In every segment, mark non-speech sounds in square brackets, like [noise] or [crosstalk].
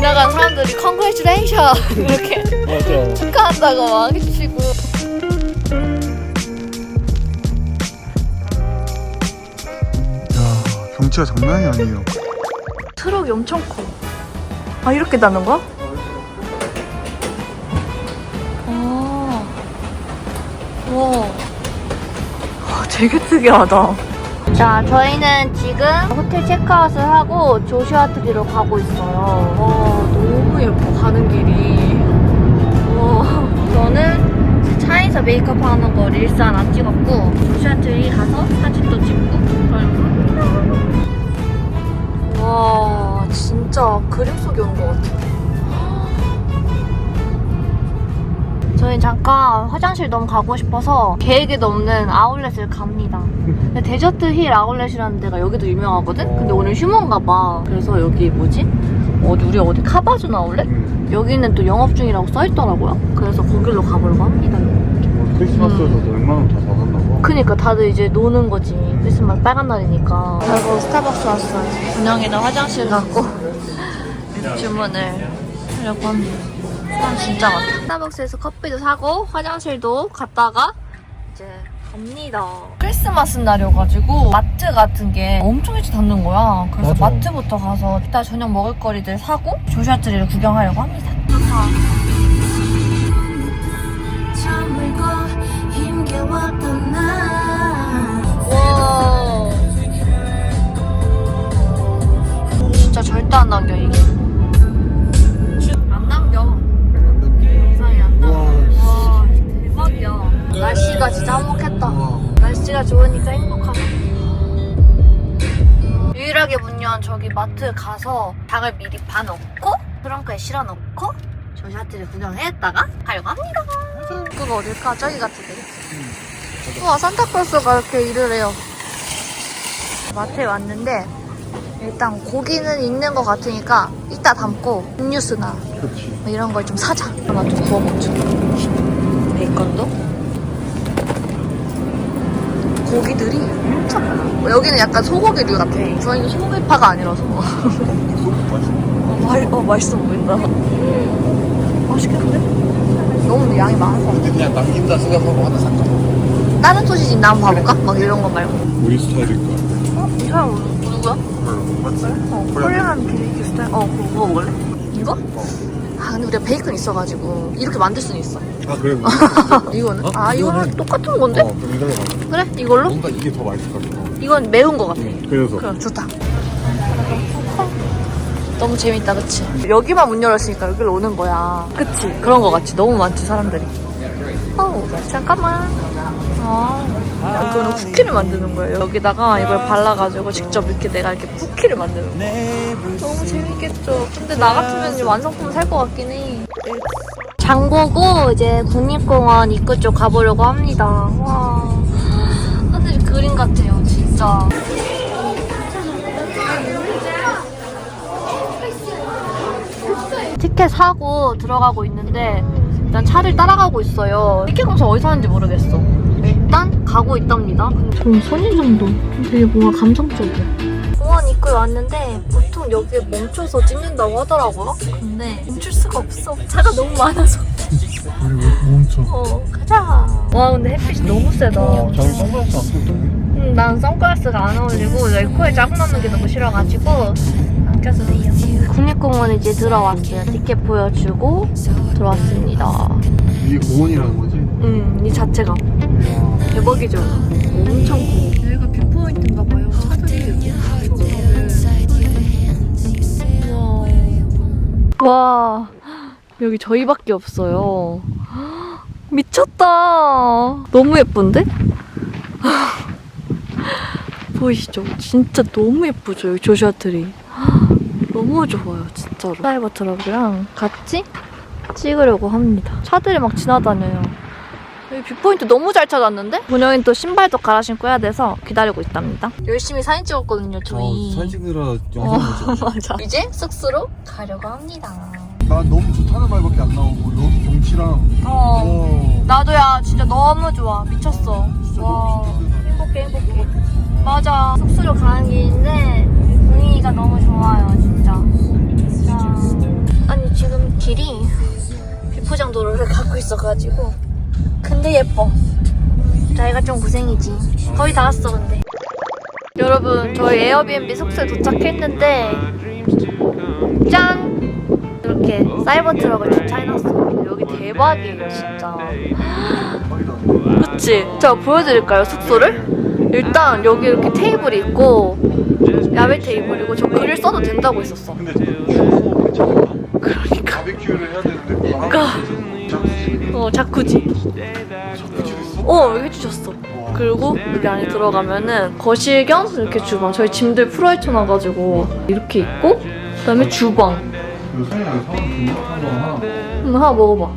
지나가는 사람들이 컨그레츄레이션 [laughs] 이렇게 맞아. 축하한다고 막 해주시고 야 경치가 장난이 아니에요. 트럭이 엄청 커. 아 이렇게 다는 거야? 아, 와, 와, 되게 특이하다. 자, 저희는 지금 호텔 체크아웃을 하고 조슈아 트리로 가고 있어요. 와, 너무 예뻐 가는 길이. 와, 저는 차에서 메이크업 하는 거 릴산 안 찍었고 조슈아 트리 가서 사진도 찍고 그러고 와 진짜 그림 속에 온 것 같아. 저희 잠깐 화장실 너무 가고 싶어서 계획에도 없는 아울렛을 갑니다. 근데 데저트 힐 아울렛이라는 데가 여기도 유명하거든? 근데 오늘 휴무인가 봐. 그래서 여기 뭐지? 어디 우리 어디 카바준 아울렛? 음. 여기는 또 영업 중이라고 써있더라고요. 그래서 거기로 가보려고 합니다. 뭐 크리스마스여서도 웬만하면 다 닫았나 봐. 그니까 다들 이제 노는 거지. 크리스마스 빨간 날이니까. 결국 스타벅스 왔어요. 분영이는 화장실 갔고 [laughs] 주문을 하려고 합니다. 사람 진짜 많다. 스타벅스에서 커피도 사고 화장실도 갔다가 이제 갑니다. 크리스마스 날이어가지고 마트 같은 게 엄청 일찍 닫는 거야. 그래서 맞아. 마트부터 가서 이따 저녁 먹을 거리들 사고 조슈아 트리를 구경하려고 합니다. 잠들고 힘겨웠던 날 장을 미리 봐놓고 트렁크에 실어놓고 조샤트를 구경했다가 가려고 합니다. 그거 어딜까? 저기 같은데. 우와 산타클로스가 이렇게 일을 해요. 마트에 왔는데 일단 고기는 있는 것 같으니까 이따 담고 음료수나 그렇지. 뭐 이런 걸 좀 사자. 하나 좀 구워 먹자. 베이컨도? 고기들이 엄청 많아. 여기는 약간 소고기류 같아. 저희는 소고기파가 아니라서 [laughs] 어, 맛, 어, 맛있어 보인다 맛있겠는데? 너무 양이 많아서 그냥 남긴다 생각하고 하나 살까? 다른 소시지 있나 한번 봐볼까? 막 이런 거 말고 우리 스타일일까? 어? 이 사람 누구야? 맞지? 어, 코리안 비비큐 스타일. 어, 그거 먹어볼래? 이거? 아, 근데 우리가 베이컨 있어가지고 이렇게 만들 수는 있어. 아 그래? [laughs] 이거는? 어? 아, 이거는 이거는- 똑같은 건데? 어 그럼 이걸로 가자. 그래? 이걸로? 뭔가 이게 더 맛있을 것 같아. 이건 매운 거 같아. 그래서 그래, 좋다. 너무 재밌다, 그치? 여기만 문 열었으니까 여기로 오는 거야. 그치? 그런 거 같지? 너무 많지, 사람들이. 어우, 잠깐만. 아, 이거는 쿠키를 만드는 거예요. 여기다가 이걸 발라가지고 직접 이렇게 내가 이렇게 쿠키를 만드는 거야. 너무 재밌겠죠. 근데 나 같으면 완성품 살 것 같긴 해. 장보고 이제 국립공원 입구 쪽 가보려고 합니다. 와, 하늘이 그림 같아요, 진짜. 티켓 사고 들어가고 있는데 일단 차를 따라가고 있어요. 티켓 검사 어디서 하는지 모르겠어. 일단 가고 있답니다. 좀 선인장도 되게 뭔가 감성적이야. 공원 입구에 왔는데 보통 여기에 멈춰서 찍는다고 하더라고요. 근데 멈출 수가 없어. 차가 너무 많아서. 우리 왜 멈춰? 어, 가자. 와, 근데 햇빛이 너무 세다. 어, 저는 선글라스 안 꼈던데? 음, 난 선글라스가 안 어울리고 여기 코에 자국 나는 게 너무 싫어가지고 안 껴도 돼요. 국립공원 이제 들어왔어요. 티켓 보여주고 들어왔습니다. 이게 공원이라는 거지? 음, 이 자체가 와. 대박이죠. 엄청 커. 여기가 뷰포인트인가 봐요. 차들이 와. 와, 여기 저희밖에 없어요. [gasps] 미쳤다. 너무 예쁜데? [laughs] 보이시죠? 진짜 너무 예쁘죠? 여기 조슈아 트리. 너무 좋아요, 진짜로. 사이버 트럭이랑 같이 찍으려고 합니다. 차들이 막 지나다녀요. 여기 뷰포인트 너무 잘 찾았는데? 본영이 또 신발도 갈아 신고 해야 돼서 기다리고 있답니다. 열심히 사진 찍었거든요, 저희. 어, 사진 찍느라 어, 영상 못 [laughs] 맞아. 이제 숙소로 가려고 합니다. 난 너무 좋다는 말밖에 안 나오고 여기 경치랑 어. 와 나도야, 진짜 너무 좋아. 미쳤어. 진짜 와. 너무 좋다. 행복해, 행복해. 맞아. 숙소로 가는 길인데 찍고 있어가지고 근데 예뻐 자기가 좀 고생이지 거의 다 왔어 근데 여러분 저희 에어비앤비 숙소에 도착했는데 짠! 이렇게 사이버 트럭을 주차해놨어 여기 대박이에요 진짜 그치? 제가 보여드릴까요 숙소를? 일단 여기 이렇게 테이블이 있고 야외 테이블이고 저 글을 써도 된다고 했었어. 그러니까. 바베큐를 해야 되는데 그러니까. 어 자쿠지? 어 해주셨어 그리고 여기 안에 들어가면은 거실 겸 이렇게 주방 저희 짐들 풀어헤쳐놔가지고 이렇게 있고 그 다음에 주방. 음, 하나 먹어봐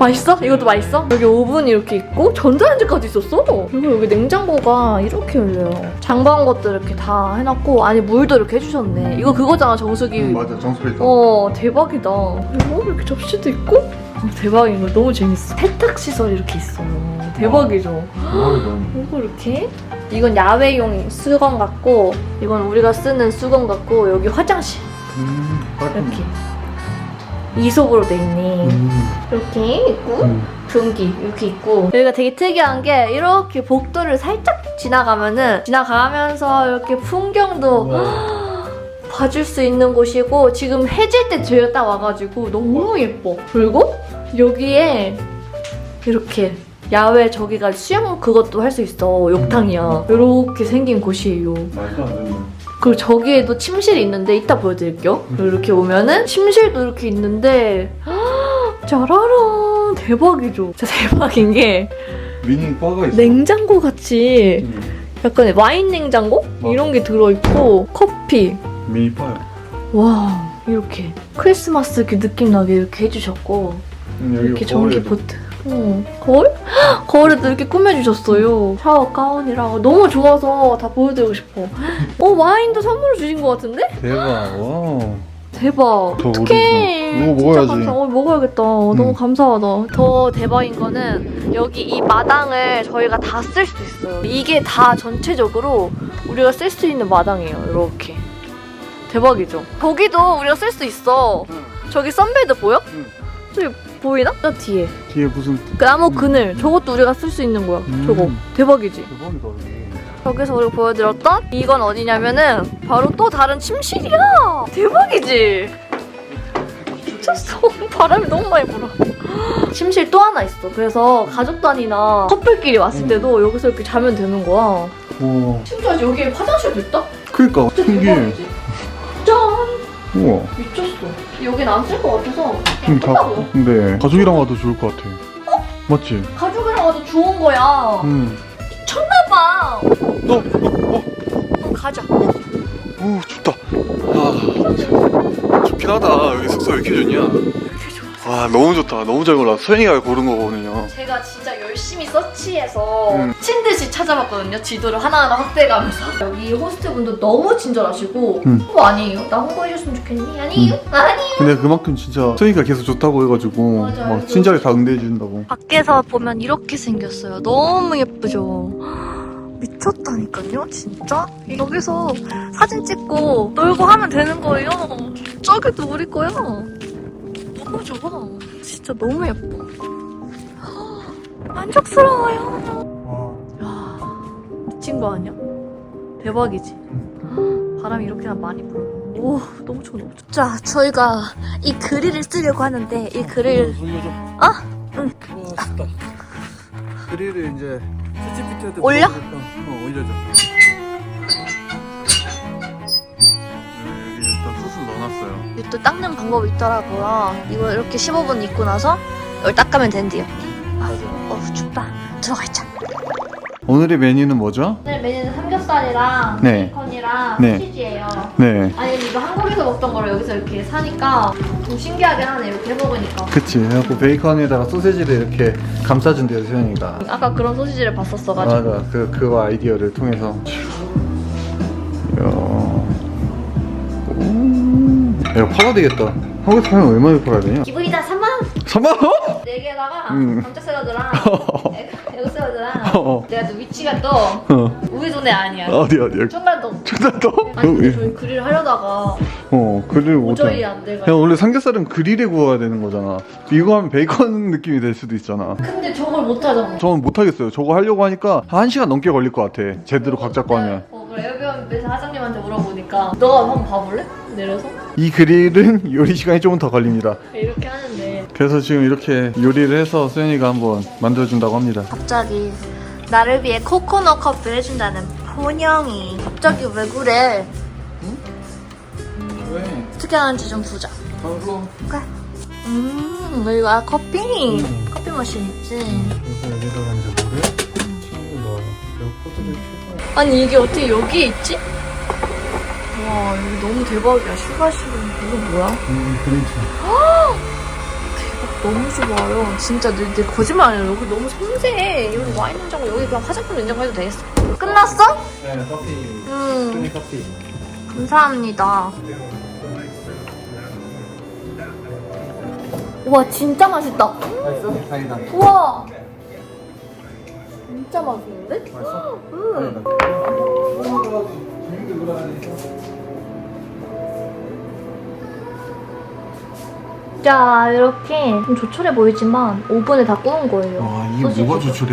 맛있어? 이것도 맛있어? 여기 오븐 이렇게 있고 전자레인지까지 있었어? 그리고 여기 냉장고가 이렇게 열려요. 장바온 것도 이렇게 다 해놨고 안에 물도 이렇게 해주셨네. 이거 그거잖아 정수기. 응, 맞아. 정수리. 어 대박이다. 그리고 이렇게 접시도 있고. 어, 대박인 거 너무 재밌어. 세탁 시설 이렇게 있어 대박이죠. 그리고 이렇게 이건 야외용 수건 같고 이건 우리가 쓰는 수건 같고 여기 화장실. 음, 이렇게 이속으로 돼 있네 음. 이렇게 있고 음. 변기 이렇게 있고. 여기가 되게 특이한 게 이렇게 복도를 살짝 지나가면은 지나가면서 이렇게 풍경도 [gasps] 봐줄 수 있는 곳이고 지금 해질 때딱 와가지고 너무 예뻐. 그리고 여기에 이렇게 야외 저기가 수영 그것도 할 수 있어. 욕탕이야. 이렇게 생긴 곳이에요. 말도 안 되네. 그리고 저기에도 침실이 있는데 이따 보여드릴게요. 그리고 이렇게 오면은 침실도 이렇게 있는데 짜라란 대박이죠. 진짜 대박인 게 미니 바가 있어. 냉장고 같이 음. 약간 와인 냉장고 맞아. 이런 게 들어있고 커피 미니 바야. 와 이렇게 크리스마스 그 느낌 나게 이렇게 해주셨고 음, 여기 이렇게 전기 거울에도. 보트. 어, 거울? 헉, [gasps] 거울에도 이렇게 꾸며주셨어요. 샤워 가운이랑 너무 좋아서 다 보여드리고 싶어. [gasps] 어 와인도 선물로 주신 것 같은데? 대박. 와. 대박. 저 어떡해. 우리 이거 진짜 먹어야지. 감사. 어, 먹어야겠다. 너무 응. 감사하다. 더 대박인 거는 여기 이 마당을 저희가 다 쓸 수 있어요. 이게 다 전체적으로 우리가 쓸 수 있는 마당이에요. 이렇게. 대박이죠. 거기도 우리가 쓸 수 있어. 응. 저기 썬베드 보여? 응. 저기 보이나? 저 뒤에. 뒤에 무슨 그 나무 음. 그늘. 저것도 우리가 쓸 수 있는 거야. 음. 저거. 대박이지? 대박이다 여기. 여기서 우리가 보여드렸던 이건 어디냐면은 바로 또 다른 침실이야. 대박이지? 미쳤어. [laughs] 바람이 너무 많이 불어. [gasps] 침실 또 하나 있어. 그래서 가족 단위나 커플끼리 왔을 음. 때도 여기서 이렇게 자면 되는 거야. 와. 심지어 여기에 화장실도 있다? 그니까 신기해. 대박이지? 짠! 우와. 미쳤어. 여긴 안 쓸 것 같아서 좀 다. 예쁘다고. 근데 가족이랑 와도 좋을 것 같아. 맞지? 가족이랑 와도 좋은 거야. 응. 미쳤나봐. 너, 어, 어, 그럼 가자. 오, 춥다. 아, 춥긴 하다. 여기 숙소 왜 이렇게 좋냐? 와, 너무 좋다. 너무 잘 골라. 소연이가 고른 거거든요. 제가 진짜 열심히 서치해서 음. 미친 듯이 찾아봤거든요. 지도를 하나하나 확대해가면서. 여기 호스트분도 너무 친절하시고 음. 홍보 아니에요? 나 홍보해줬으면 좋겠니? 아니에요? 아니에요. 근데 그만큼 진짜 소연이가 계속 좋다고 해가지고 맞아요. 막 친절히 다 응대해 준다고. 밖에서 보면 이렇게 생겼어요. 너무 예쁘죠? 미쳤다니까요, 진짜? 여기서 사진 찍고 놀고 하면 되는 거예요. 저기도 우리 거야. 너무 좋아. 진짜 너무 예뻐. 만족스러워요. 와. 야, 미친 거 아니야? 대박이지. 바람이 이렇게나 많이 불어. 오, 너무 좋아, 너무 좋아. 자, 저희가 이 그릴을 쓰려고 하는데 이 그릴 돌려줘. 어? 응. 와. 그릴을 이제 CGPT한테 올려? 어, 올려줘. 방법이 있더라고요. 이거 이렇게 15분 입고 나서 이걸 닦으면 된대요. 아, 어우 춥다. 들어가 있자. 오늘의 메뉴는 뭐죠? 오늘 메뉴는 삼겹살이랑 네. 베이컨이랑 네. 치즈예요. 네. 아니 이거 한국에서 먹던 거를 여기서 이렇게 사니까 좀 신기하긴 하네. 이렇게 해먹으니까. 그치. 그래갖고 베이컨에다가 소세지를 이렇게 감싸준대요, 소연이가. 아까 그런 소시지를 봤었어가지고. 맞아. 그, 그 아이디어를 통해서. 오. 이거 팔아야 되겠다. 한국에서 팔면 얼마에 팔아야 되냐? 기분이다 3만 원. 3만원? 네 개에다가 음. 감자 샐러드랑 [laughs] 에그 샐러드랑 어. 내가 또 위치가 또 어. 우리 동네 아니야. 어디 어디? 충남동. 충남도? 아니 근데 저희 그릴 하려다가 어 그릴 못. 도저히 안 돼가지고. 그냥 원래 삼겹살은 그릴에 구워야 되는 거잖아. 이거 하면 베이컨 느낌이 될 수도 있잖아. 근데 저걸 못 하잖아. 저는 못 하겠어요. 저거 하려고 하니까 한 시간 넘게 걸릴 것 같아. 제대로 각 잡고 하면. 어 그래 에어비앤비 사장님한테 물어보 니까 너가 한번 봐볼래? 내려서 이 그릴은 [laughs] 요리 시간이 조금 더 걸립니다. 이렇게 하는데 그래서 지금 이렇게 요리를 해서 수현이가 한번 만들어준다고 합니다. 갑자기 나를 위해 코코넛 커피 해준다는 본영이 갑자기 왜 그래? 왜? 어떻게 하는지 좀 보자. 바로 그래. 음 이거 아 커피 음. 커피 머신 있지. 그래서 여기다가 이제 취향을 넣어요. 그리고 포도를 피고. 아니 이게 어떻게 여기에 있지? 와 여기 너무 대박이야 슈가슈 이거 뭐야? 음, 그림체. 너무 좋아요 진짜 내, 내 거짓말 아니야 여기 너무 섬세해 여기 와인 냉장고 여기 그냥 화장품 냉장고 해도 되겠어 끝났어? 네, 커피. 음 수현이 커피. 감사합니다 우와 진짜 맛있다 맛있어? 다행이다. 우와 진짜 맛있는데? 맛있어? 음. 자 이렇게 좀 조촐해 보이지만 오븐에 다 구운 거예요 와, 이게 소시지도. 뭐가 조촐해.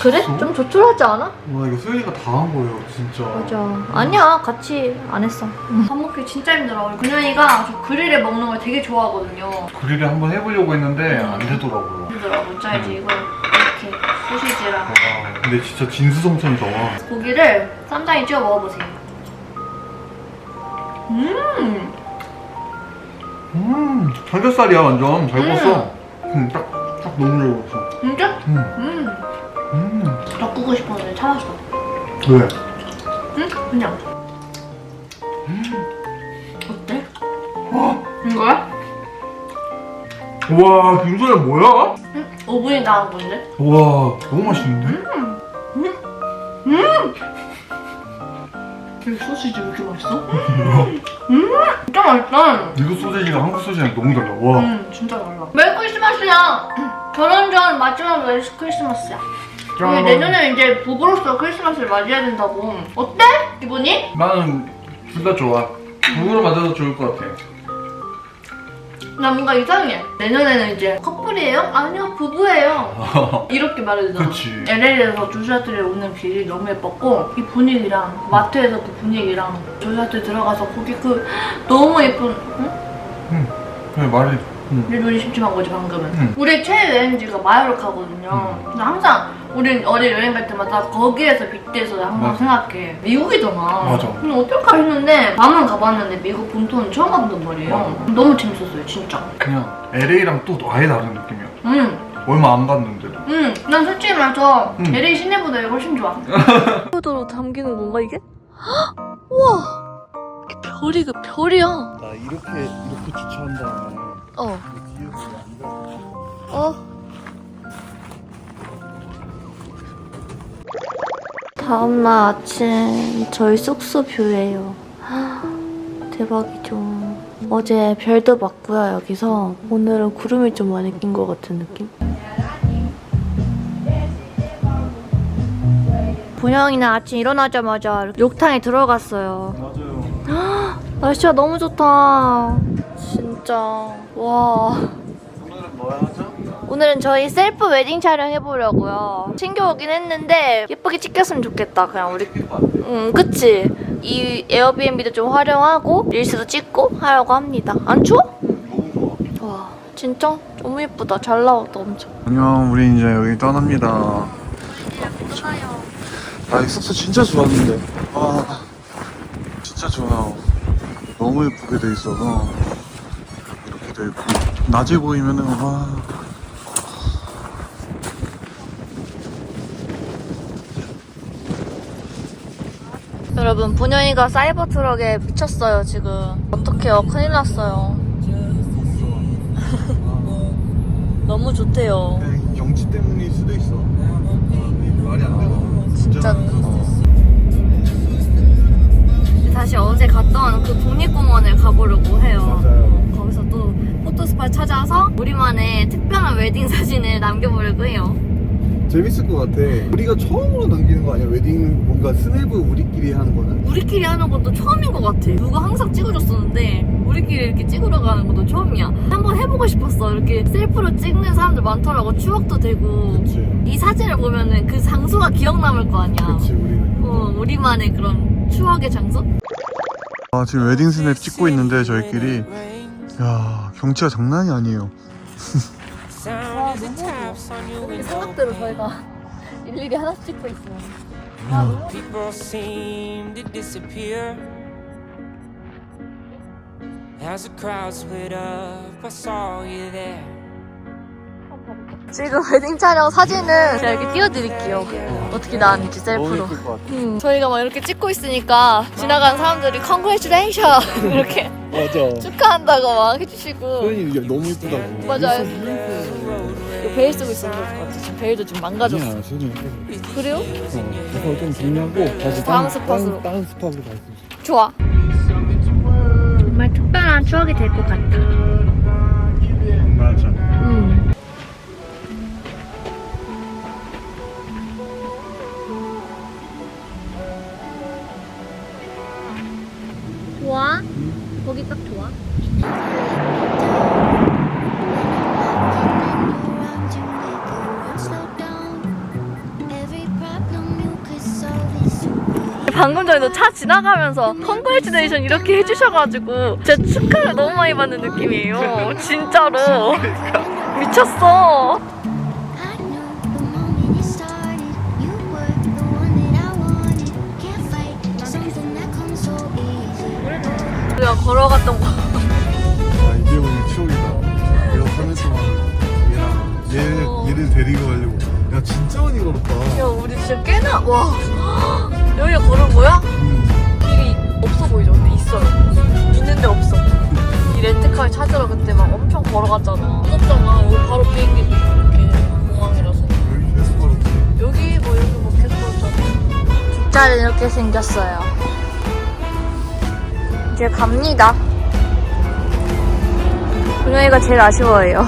그래? 미쳤어? 좀 조촐하지 않아? 와, 이거 수현이가 다 한 거예요, 진짜. 맞아. 아니야, 같이 안 했어. 밥 먹기 진짜 힘들어. 근현이가 저 그릴에 먹는 걸 되게 좋아하거든요. 그릴을 한번 해보려고 했는데 안 되더라고요. 힘들어. 자 이제 이걸 이렇게 소시지랑 와, 근데 진짜 진수성찬이다. 고기를 쌈장에 찍어 먹어보세요. 음, 음, 삼겹살이야, 완전. 잘 음. 구웠어. 음, 딱, 딱 너무 잘 구웠어. 진짜? 음, 음, 음. 바꾸고 싶었는데 참았어. 왜? 응? 그냥. 어때? 어? 이거야? 와, 김소야 뭐야? 응? 오븐이 나온 건데? 와, 너무 맛있는데? 이 소시지 왜 이렇게 맛있어? [laughs] 음, 진짜 맛있다. 미국 소세지가 한국 소세지랑 너무 달라. 와. 음, 진짜 달라. 메리 크리스마스야. 결혼 전 마지막 메리 크리스마스야. 우리 내년에 이제 부부로서 크리스마스를 맞이해야 된다고. 어때? 기분이? 나는 둘 다 좋아. 누구로 맞아도 좋을 것 같아. 나 뭔가 이상해. 내년에는 이제 커플이에요? 아니요, 부부예요. [laughs] 이렇게 말해주잖아. 그치. LA에서 조슈아트에 오는 길이 너무 예뻤고 이 분위기랑 마트에서 그 분위기랑 조슈아트 들어가서 거기 그 [gasps] 너무 예쁜 응? 그래, 말이. 응. 내 눈이 심심한 거지 방금은 응. 우리 최애 여행지가 마요르카거든요 근데 항상 우린 어디 여행 갈 때마다 거기에서 빗대서 항상 맞아. 생각해 미국이잖아 맞아. 근데 어떨까 했는데 밤은 가봤는데 미국 본토는 처음 가본단 말이에요 맞아. 너무 재밌었어요 진짜 그냥 LA랑 또 아예 다른 느낌이야. 응 얼마 안 갔는데도. 응, 난 솔직히 말해서 응. LA 시내보다 여기 훨씬 좋아. [laughs] 포도로 담기는 건가 이게? [gasps] 우와, 이게 별이 그 별이야. 나 이렇게, 이렇게 주차한 다음에. 어. 어. 다음날 아침 저희 숙소 뷰예요. 대박이죠. 어제 별도 봤고요 여기서 오늘은 구름이 좀 많이 낀 것 같은 느낌. 본영이는 아침 일어나자마자 욕탕에 들어갔어요. 맞아요. 날씨가 너무 좋다. 진짜. 와. 오늘은 저희 셀프 웨딩 촬영 해보려고요. 챙겨오긴 했는데 예쁘게 찍혔으면 좋겠다. 그냥 우리. 응, 그치? 이 에어비앤비도 좀 활용하고 릴스도 찍고 하려고 합니다. 안 추워? 와, 진짜 너무 예쁘다. 잘 나왔다, 엄청. 안녕, 우리 이제 여기 떠납니다. 아, 이 숙소 진짜 좋았는데. 와, 진짜 좋아요. 너무 예쁘게 돼 있어서 돼 있고 낮에 보이면은 와. 여러분, 본연이가 사이버 트럭에 미쳤어요, 지금. 어떡해요. 큰일 났어요. [laughs] 너무 좋대요. 경치 때문일 수도 있어. 말이 안 되고. 진짜 다시 어제 갔던 그 국립공원을 가보려고 해요. 맞아요. 포토스팟 찾아서 우리만의 특별한 웨딩 사진을 남겨보려고 해요. 재밌을 것 같아. 우리가 처음으로 남기는 거 아니야? 웨딩 뭔가 스냅을 우리끼리 하는 거는? 우리끼리 하는 것도 처음인 것 같아. 누가 항상 찍어줬었는데 우리끼리 이렇게 찍으러 가는 것도 처음이야. 한번 해보고 싶었어. 이렇게 셀프로 찍는 사람들 많더라고. 추억도 되고. 그치. 이 사진을 보면은 그 장소가 기억 남을 거 아니야. 그치, 우리는. 어, 우리만의 그런 추억의 장소? 아, 지금 웨딩 스냅 찍고 있는데 저희끼리. 야, 경치가 장난이 아니에요. 와, 너무 우리 생각대로 저희가 일일이 하나씩 찍고 있어요. 아, 너무 People seem to disappear As the crowd split up, I saw you there. 지금 웨딩 촬영 사진을 제가 이렇게 띄워드릴게요. 어떻게 나왔는지 셀프로. 음, 저희가 막 이렇게 찍고 있으니까 지나가는 사람들이 컨그레츄레이션 [laughs] 이렇게 맞아. 축하한다고 막 해주시고 소연이 이게 너무 예쁘다고. 맞아요. 이거 베일 쓰고 있었던 것 같아. 지금 베일도 좀 망가졌어. 아니야, 소연이 그래요? 어, 그거 좀 정리하고 다시 다음 스팟으로. 다른, 다른 스팟으로 갈수 있어. 좋아. 정말 특별한 추억이 될 것 같아. 맞아. 좋아? 거기 딱 좋아? 방금 전에도 차 지나가면서 컨그레츄레이션 이렇게 해주셔가지고 진짜 축하를 너무 많이 받는 느낌이에요 진짜로 미쳤어 우리가 걸어갔던 곳 아, 이제 오늘 추억이다. 내가 3일 동안 얘랑 얘, 어. 얘를 데리고 가려고. 야, 진짜 많이 걸었다. 야 우리 진짜 꽤나 와 여기가 걸은 거야? 음. 길이 없어 보이죠? 근데 있어요 있는데 없어 이 렌트카를 찾으러 그때 막 엄청 걸어갔잖아 무섭잖아 여기 바로 비행기도 이렇게 공항이라서 여기 계속 걸었지. 여기 뭐 여기 뭐 계속 걸었잖아 뒷자리 이렇게 생겼어요 이제 갑니다. 분명히가 제일 아쉬워해요